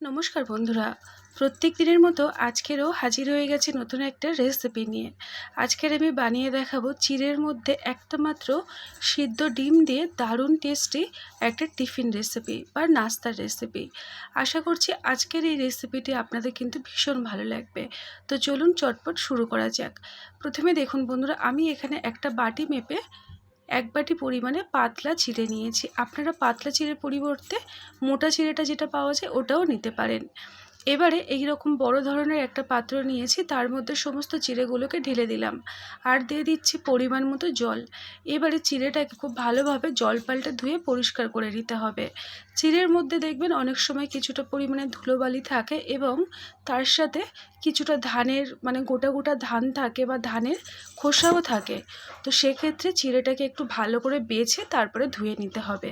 নমস্কার বন্ধুরা। প্রত্যেক দিনের মতো আজকেরও হাজির হয়ে গেছে নতুন একটা রেসিপি নিয়ে। আজকের আমি বানিয়ে দেখাবো চিড়ের মধ্যে একটা মাত্র সিদ্ধ ডিম দিয়ে দারুণ টেস্টি একটা টিফিন রেসিপি বা নাস্তার রেসিপি আশা করছি আজকের এই রেসিপিটি আপনাদের কিন্তু ভীষণ ভালো লাগবে। তো চলুন চটপট শুরু করা যাক। প্রথমে দেখুন বন্ধুরা, আমি এখানে একটা বাটি মেপে এক বাটি পরিমাণে পাতলা চিড়ে নিয়েছি। আপনারা পাতলা চিড়ের পরিবর্তে মোটা চিড়েটা যেটা পাওয়া যায় ওটাও নিতে পারেন। এবারে এই রকম বড় ধরনের একটা পাত্র নিয়েছি, তার মধ্যে সমস্ত চিড়েগুলোকে ঢেলে দিলাম। আর দিয়ে দিচ্ছি পরিমাণ মতো জল। এবারে চিড়েটাকে খুব ভালোভাবে জল পাল্টে ধুয়ে পরিষ্কার করে নিতে হবে। চিড়ের মধ্যে দেখবেন অনেক সময় কিছুটা পরিমাণে ধুলোবালি থাকে এবং তার সাথে কিছুটা ধানের মানে গোটা গোটা ধান থাকে বা ধানের খোসাও থাকে। তো সেক্ষেত্রে চিড়েটাকে একটু ভালো করে বেছে তারপরে ধুয়ে নিতে হবে।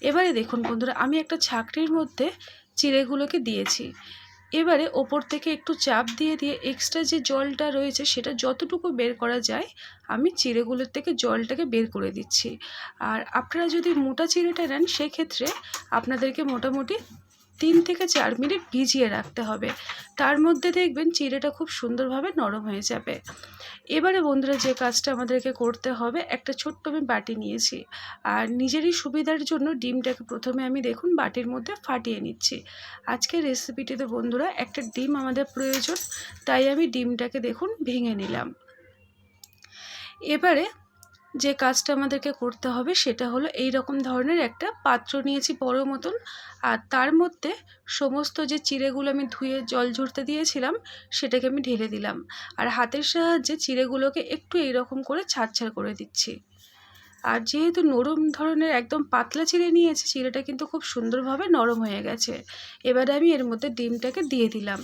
এবারে দেখুন বন্ধুরা, আমি একটা ছাকরির মধ্যে চিড়েগুলোকে দিয়েছি। এবারে ওপর থেকে একটু চাপ দিয়ে দিয়ে এক্সট্রা যে জলটা রয়েছে সেটা যতটুকু বের করা যায়, আমি চিড়েগুলোর থেকে জলটাকে বের করে দিচ্ছি। আর আপনারা যদি মোটা চিড়েটা নেন, সেক্ষেত্রে আপনাদেরকে মোটামুটি তিন থেকে চার মিনিট ভিজিয়ে রাখতে হবে। তার মধ্যে দেখবেন চিড়েটা খুব সুন্দরভাবে নরম হয়ে যাবে। এবারে বন্ধুরা যে কাজটা আমাদেরকে করতে হবে, একটা ছোট্ট আমি বাটি নিয়েছি। আর নিজেরই সুবিধার জন্য ডিমটাকে প্রথমে আমি দেখুন বাটির মধ্যে ফাটিয়ে নিচ্ছি। আজকের রেসিপিটিতে বন্ধুরা একটা ডিম আমাদের প্রয়োজন, তাই আমি ডিমটাকে দেখুন ভেঙে নিলাম। এবারে যে কাজটা আমাদেরকে করতে হবে সেটা হলো এই রকম ধরনের একটা পাত্র নিয়েছি বড় মতন। আর তার মধ্যে সমস্ত যে চিড়েগুলো আমি ধুয়ে জল ঝরতে দিয়েছিলাম, সেটাকে আমি ঢেলে দিলাম। আর হাতের সাহায্যে চিড়েগুলোকে একটু এইরকম করে ছাড় ছাড় করে দিচ্ছি। আর যেহেতু নরম ধরনের একদম পাতলা চিড়ে নিয়েছি, চিড়েটা কিন্তু খুব সুন্দরভাবে নরম হয়ে গেছে। এবারে আমি এর মধ্যে ডিমটাকে দিয়ে দিলাম।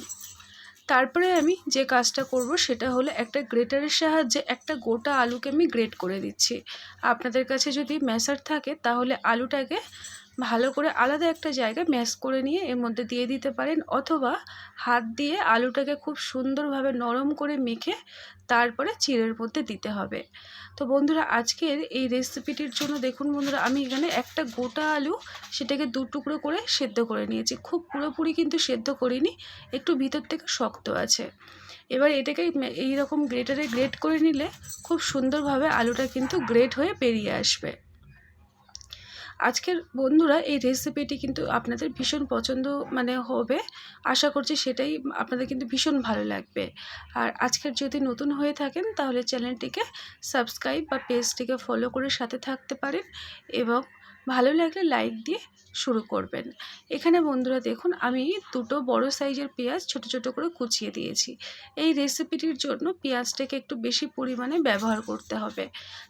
তারপরে আমি যে কাজটা করব সেটা হলো একটা গ্রেটারের সাহায্যে একটা গোটা আলুকে আমি গ্রেট করে দিচ্ছি। আপনাদের কাছে যদি ম্যাশার থাকে তাহলে আলুটাকে ভালো করে আলাদা একটা জায়গায় ম্যাশ করে নিয়ে এর মধ্যে দিয়ে দিতে পারেন অথবা হাত দিয়ে আলুটাকে খুব সুন্দরভাবে নরম করে মেখে তারপরে চিড়ের মধ্যে দিতে হবে। তো বন্ধুরা, আজকের এই রেসিপিটির জন্য দেখুন বন্ধুরা, আমি এখানে একটা গোটা আলু সেটাকে দু টুকরো করে সেদ্ধ করে নিয়েছি। খুব পুরোপুরি কিন্তু সেদ্ধ করিনি, একটু ভিতর থেকে শক্ত আছে। এবার এটাকে এই রকম গ্রেটারে গ্রেট করে নিলে খুব সুন্দরভাবে আলুটা কিন্তু গ্রেট হয়ে বেরিয়ে আসবে। আজকের বন্ধুরা এই রেসিপিটি কিন্তু আপনাদের ভীষণ পছন্দ মানে হবে। আশা করছি সেটাই আপনাদের কিন্তু ভীষণ ভালো লাগবে। আর আজকের যদি নতুন হয়ে থাকেন তাহলে চ্যানেলটিকে সাবস্ক্রাইব বা পেজটিকে ফলো করে সাথে থাকতে পারেন এবং ভালো লাগলে লাইক দিয়ে শুরু করবেন। এখানে বন্ধুরা দেখুন, আমি দুটো বড় সাইজের পেঁয়াজ ছোট ছোট করে কুচিয়ে দিয়েছি। এই রেসিপিটির জন্য পেঁয়াজটাকে একটু বেশি পরিমাণে ব্যবহার করতে হবে।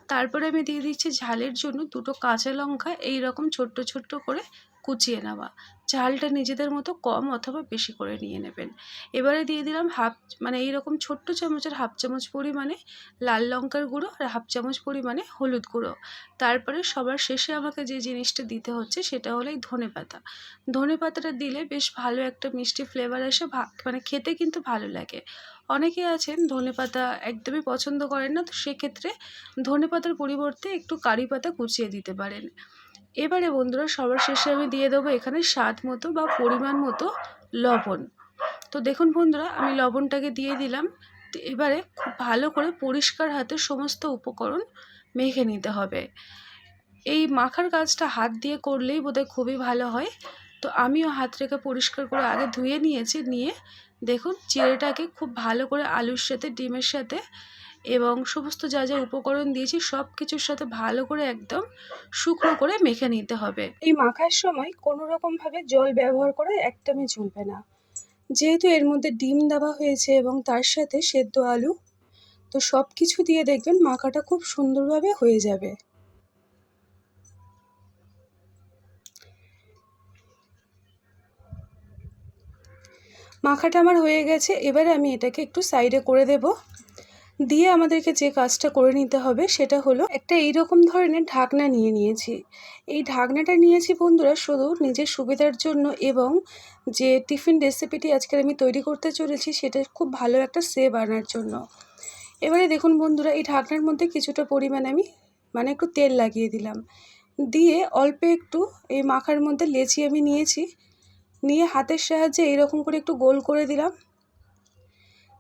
তারপরে আমি দিয়ে দিচ্ছি ঝালের জন্য দুটো কাঁচা লঙ্কা এই রকম ছোট্ট ছোট্ট করে কুচিয়ে নেওয়া। ঝালটা নিজেদের মতো কম অথবা বেশি করে নিয়ে নেবেন। এবারে দিয়ে দিলাম হাফ মানে এইরকম ছোট্ট চামচের হাফ চামচ পরিমাণে লাল লঙ্কার গুঁড়ো আর হাফ চামচ পরিমাণে হলুদ গুঁড়ো। তারপরে সবার শেষে আমাকে যে জিনিসটা দিতে হচ্ছে সেটা হলো এই ধনে পাতা। ধনে পাতাটা দিলে বেশ ভালো একটা মিষ্টি ফ্লেভার আসে মানে খেতে কিন্তু ভালো লাগে। অনেকে আছেন ধনে পাতা একদমই পছন্দ করেন না, তো সেক্ষেত্রে ধনে পাতার পরিবর্তে একটু কারি পাতা কুচিয়ে দিতে পারেন। এবারে বন্ধুরা, সবার শেষে আমি দিয়ে দেবো এখানে স্বাদ মতো বা পরিমাণ মতো লবণ। তো দেখুন বন্ধুরা, আমি লবণটাকে দিয়ে দিলাম। এবারে খুব ভালো করে পরিষ্কার হাতে সমস্ত উপকরণ মেখে নিতে হবে। এই মাখার কাজটা হাত দিয়ে করলেই বোধহয় খুবই ভালো হয়। তো আমিও হাত রেখে পরিষ্কার করে আগে ধুয়ে নিয়েছি, নিয়ে দেখুন চিড়েটাকে খুব ভালো করে আলুর সাথে, ডিমের সাথে এবং সমস্ত যা যা উপকরণ দিয়েছি সব কিছুর সাথে ভালো করে একদম শুকনো করে মেখে নিতে হবে। এই মাখার সময় কোনো রকমভাবে জল ব্যবহার করা একদমই চলবে না। যেহেতু এর মধ্যে ডিম দেওয়া হয়েছে এবং তার সাথে সেদ্ধ আলু, তো সব কিছু দিয়ে দেখবেন মাখাটা খুব সুন্দরভাবে হয়ে যাবে। মাখাটা আমার হয়ে গেছে, এবারে আমি এটাকে একটু সাইডে করে দেব। দিয়ে আমাদেরকে যে কাজটা করে নিতে হবে সেটা হলো একটা এইরকম ধরনের ঢাকনা নিয়ে নিয়েছি। এই ঢাকনাটা নিয়েছি বন্ধুরা শুধু নিজের সুবিধার জন্য এবং যে টিফিন রেসিপিটি আজকের আমি তৈরি করতে চলেছি সেটা খুব ভালো একটা সেভ আনার জন্য। এবারে দেখুন বন্ধুরা, এই ঢাকনার মধ্যে কিছুটা পরিমাণ আমি মানে একটু তেল লাগিয়ে দিলাম। দিয়ে অল্প একটু এই মাখার মধ্যে লেচি আমি নিয়েছি। নিয়ে হাতের সাহায্যে এইরকম করে একটু গোল করে দিলাম।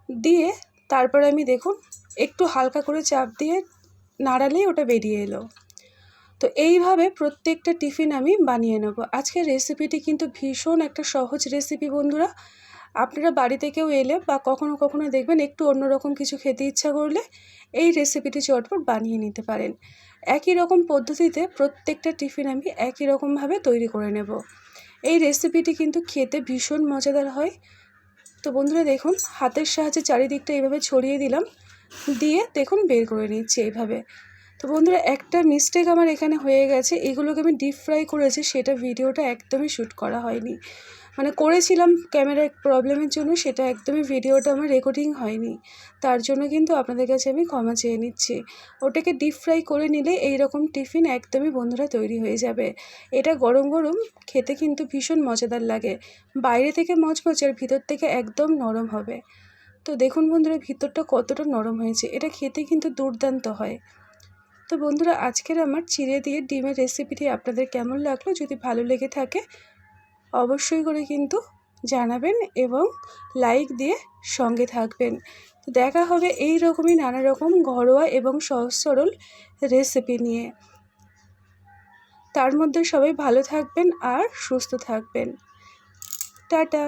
দিয়ে তারপরে আমি দেখুন, একটু হালকা করে চাপ দিয়ে নাড়ালেই ওটা বেরিয়ে এলো। তো এইভাবে প্রত্যেকটা টিফিন আমি বানিয়ে নেব। আজকের রেসিপিটি কিন্তু ভীষণ একটা সহজ রেসিপি বন্ধুরা। আপনারা বাড়িতে কেউ এলে বা কখনো কখনো দেখবেন একটু অন্যরকম কিছু খেতে ইচ্ছা করলে এই রেসিপিটি চটপট বানিয়ে নিতে পারেন। একই রকম পদ্ধতিতে প্রত্যেকটা টিফিন আমি একই রকমভাবে তৈরি করে নেব। এই রেসিপিটি কিন্তু খেতে ভীষণ মজাদার হয়। তো বন্ধুরা দেখুন, হাতের সাহায্যে চারিদিকটা এইভাবে ছড়িয়ে দিলাম, দিয়ে দেখুন বের করে নিচ্ছি এইভাবে। তো বন্ধুরা, একটা মিস্টেক আমার এখানে হয়ে গেছে। এগুলোকে আমি ডিপ ফ্রাই করেছি, সেটা ভিডিওটা একদমই শ্যুট করা হয়নি। মানে করেছিলাম ক্যামেরার প্রবলেমের জন্য, সেটা একদমই ভিডিওটা আমার রেকর্ডিং হয়নি। তার জন্য কিন্তু আপনাদের কাছে আমি ক্ষমা চেয়ে নিচ্ছি। ওটাকে ডিপ ফ্রাই করে নিলে এই রকম টিফিন একদমই বন্ধুরা তৈরি হয়ে যাবে। এটা গরম গরম, খেতে কিন্তু ভীষণ মজাদার লাগে। বাইরে থেকে মচমচে আর ভিতর থেকে একদম নরম হবে। তো দেখুন বন্ধুরা, ভিতরটা কতটা নরম হয়েছে। এটা খেতে কিন্তু দুর্দান্ত হয়। তো বন্ধুরা, আজকের আমার চিড়ে দিয়ে ডিমের রেসিপিটি আপনাদের কেমন লাগল? যদি ভালো লেগে থাকে, অবশ্যই করে কিন্তু জানাবেন এবং লাইক দিয়ে সঙ্গে থাকবেন। তো দেখা হবে এই রকমই নানা রকম ঘরোয়া এবং সহজ সরল রেসিপি নিয়ে। তার মধ্যে সবাই ভালো থাকবেন আর সুস্থ থাকবেন। টাটা!